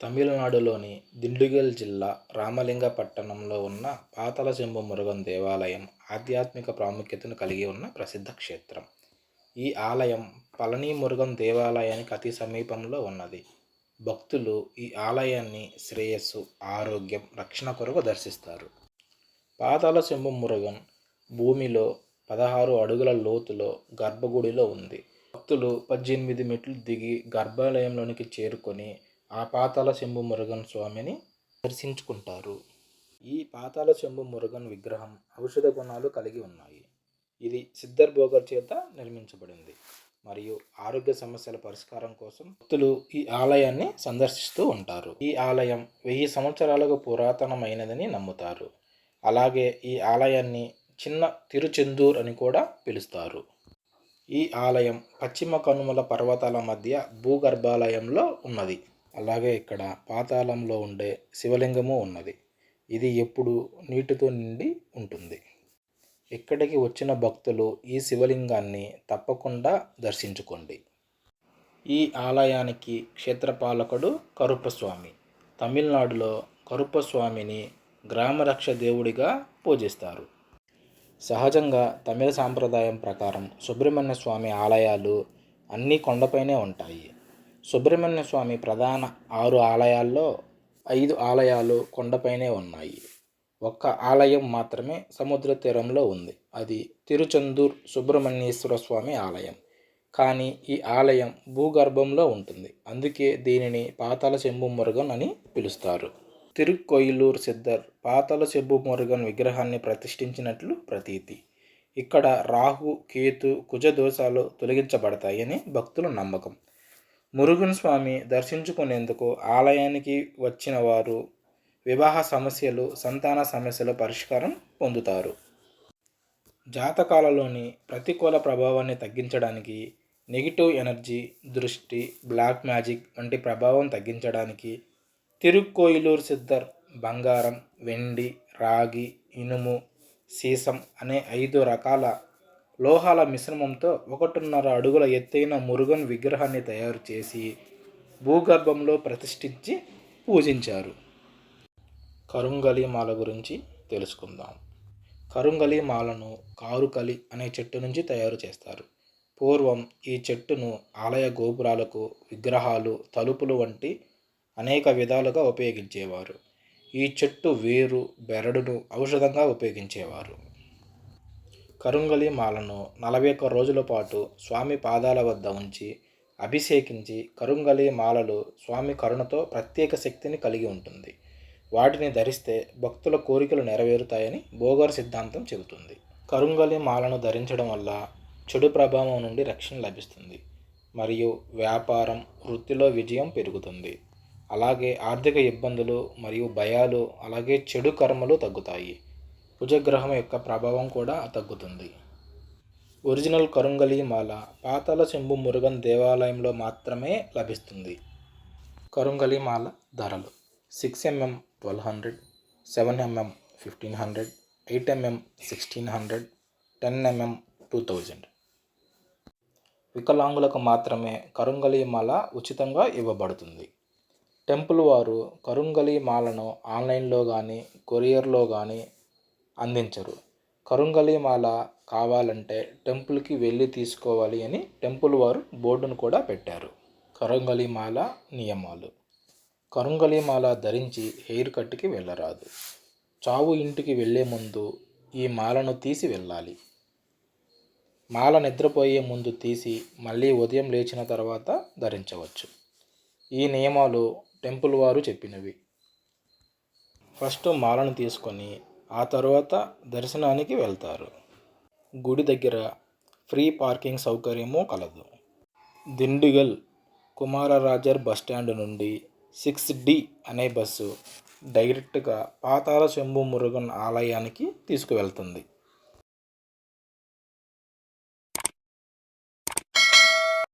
తమిళనాడులోని దిండుగల్ జిల్లా రామలింగపట్టణంలో ఉన్న పాతాళశంభు మురుగన్ దేవాలయం ఆధ్యాత్మిక ప్రాముఖ్యతను కలిగి ఉన్న ప్రసిద్ధ క్షేత్రం. ఈ ఆలయం పళని మురుగన్ దేవాలయానికి అతి సమీపంలో ఉన్నది. భక్తులు ఈ ఆలయాన్ని శ్రేయస్సు ఆరోగ్యం రక్షణ కొరకు దర్శిస్తారు. పాతాళశంభు మురుగన్ భూమిలో పదహారు అడుగుల లోతులో గర్భగుడిలో ఉంది. భక్తులు పద్దెనిమిది మెట్లు దిగి గర్భాలయంలోనికి చేరుకొని ఆ పాతాళ శంభు మురుగన్ స్వామిని దర్శించుకుంటారు. ఈ పాతాల శంభు మురుగన్ విగ్రహం ఔషధ గుణాలు కలిగి ఉన్నాయి. ఇది సిద్ధర్ భోగర్ చేత నిర్మించబడింది. మరియు ఆరోగ్య సమస్యల పరిష్కారం కోసం భక్తులు ఈ ఆలయాన్ని సందర్శిస్తూ ఉంటారు. ఈ ఆలయం వెయ్యి సంవత్సరాలకు పురాతనమైనదని నమ్ముతారు. అలాగే ఈ ఆలయాన్ని చిన్న తిరుచెందూర్ అని కూడా పిలుస్తారు. ఈ ఆలయం పశ్చిమ కనుమల పర్వతాల మధ్య భూగర్భాలయంలో ఉన్నది. అలాగే ఇక్కడ పాతాళంలో ఉండే శివలింగము ఉన్నది. ఇది ఎప్పుడు నీటితో నిండి ఉంటుంది. ఇక్కడికి వచ్చిన భక్తులు ఈ శివలింగాన్ని తప్పకుండా దర్శించుకోండి. ఈ ఆలయానికి క్షేత్రపాలకుడు కరుపస్వామి తమిళనాడులో కరుపస్వామిని గ్రామరక్ష దేవుడిగా పూజిస్తారు. సహజంగా తమిళ సాంప్రదాయం ప్రకారం సుబ్రహ్మణ్య స్వామి ఆలయాలు అన్నీ కొండపైనే ఉంటాయి. సుబ్రహ్మణ్య స్వామి ప్రధాన ఆరు ఆలయాల్లో ఐదు ఆలయాలు కొండపైనే ఉన్నాయి. ఒక్క ఆలయం మాత్రమే సముద్ర తీరంలో ఉంది. అది తిరుచందూర్ సుబ్రహ్మణ్యేశ్వర స్వామి ఆలయం. కానీ ఈ ఆలయం భూగర్భంలో ఉంటుంది. అందుకే దీనిని పాతాల శంభు మురుగన్ అని పిలుస్తారు. తిరుక్కొయిలూరు సిద్ధర్ పాతాల శంభు మురుగన్ విగ్రహాన్ని ప్రతిష్ఠించినట్లు ప్రతీతి. ఇక్కడ రాహు కేతు కుజ దోషాలు తొలగించబడతాయని భక్తుల నమ్మకం. మురుగన్ స్వామి దర్శించుకునేందుకు ఆలయానికి వచ్చిన వారు వివాహ సమస్యలు సంతాన సమస్యల పరిష్కారం పొందుతారు. జాతకాలలోని ప్రతికూల ప్రభావాన్ని తగ్గించడానికి నెగిటివ్ ఎనర్జీ దృష్టి బ్లాక్ మ్యాజిక్ వంటి ప్రభావం తగ్గించడానికి తిరుక్కోయిలూరు సిద్ధర్ బంగారం వెండి రాగి ఇనుము సీసం అనే ఐదు రకాల లోహాల మిశ్రమంతో ఒకటిన్నర అడుగుల ఎత్తైన మురుగన్ విగ్రహాన్ని తయారు చేసి భూగర్భంలో ప్రతిష్ఠించి పూజించారు. కరుంగలి మాల గురించి తెలుసుకుందాం. కరుంగలి మాలను కారుకలి అనే చెట్టు నుంచి తయారు చేస్తారు. పూర్వం ఈ చెట్టును ఆలయ గోపురాలకు విగ్రహాలు తలుపులు వంటి అనేక విధాలుగా ఉపయోగించేవారు. ఈ చెట్టు వేరు బెరడును ఔషధంగా ఉపయోగించేవారు. కరుంగలి మాలను నలభై ఒక్క రోజుల పాటు స్వామి పాదాల వద్ద ఉంచి అభిషేకించి కరుంగలి మాలలు స్వామి కరుణతో ప్రత్యేక శక్తిని కలిగి ఉంటుంది. వాటిని ధరిస్తే భక్తుల కోరికలు నెరవేరుతాయని బోగర్ సిద్ధాంతం చెబుతుంది. కరుంగలి మాలను ధరించడం వల్ల చెడు ప్రభావం నుండి రక్షణ లభిస్తుంది. మరియు వ్యాపారం వృత్తిలో విజయం పెరుగుతుంది. అలాగే ఆర్థిక ఇబ్బందులు మరియు భయాలు అలాగే చెడు కర్మలు తగ్గుతాయి. కుజగ్రహం యొక్క ప్రభావం కూడా తగ్గుతుంది. ఒరిజినల్ కరుంగలి మాల పాతాల శంభు మురుగన్ దేవాలయంలో మాత్రమే లభిస్తుంది. కరుంగలి మాల ధరలు six MM twelve hundred seven MM fifteen hundred eight MM sixteen hundred ten MM two thousand. వికలాంగులకు మాత్రమే కరుంగలి మాల ఉచితంగా ఇవ్వబడుతుంది. టెంపుల్ వారు కరుంగలి మాలను ఆన్లైన్లో కానీ కొరియర్లో కానీ అందించరు. కరుంగలిమాల కావాలంటే టెంపుల్కి వెళ్ళి తీసుకోవాలి అని టెంపుల్ వారు బోర్డును కూడా పెట్టారు. కరుంగలిమాల నియమాలు. కరుంగలిమాల ధరించి హెయిర్ కట్కి వెళ్ళరాదు. చావు ఇంటికి వెళ్ళే ముందు ఈ మాలను తీసి వెళ్ళాలి. మాల నిద్రపోయే ముందు తీసి మళ్ళీ ఉదయం లేచిన తర్వాత ధరించవచ్చు. ఈ నియమాలు టెంపుల్ వారు చెప్పినవి. ఫస్ట్ మాలను తీసుకొని ఆ తర్వాత దర్శనానికి వెళ్తారు. గుడి దగ్గర ఫ్రీ పార్కింగ్ సౌకర్యము కలదు. దిండిగల్ కుమారరాజర్ బస్టాండ్ నుండి సిక్స్ డి అనే బస్సు డైరెక్ట్గా పాతాల శంభు మురుగన్ ఆలయానికి తీసుకువెళ్తుంది.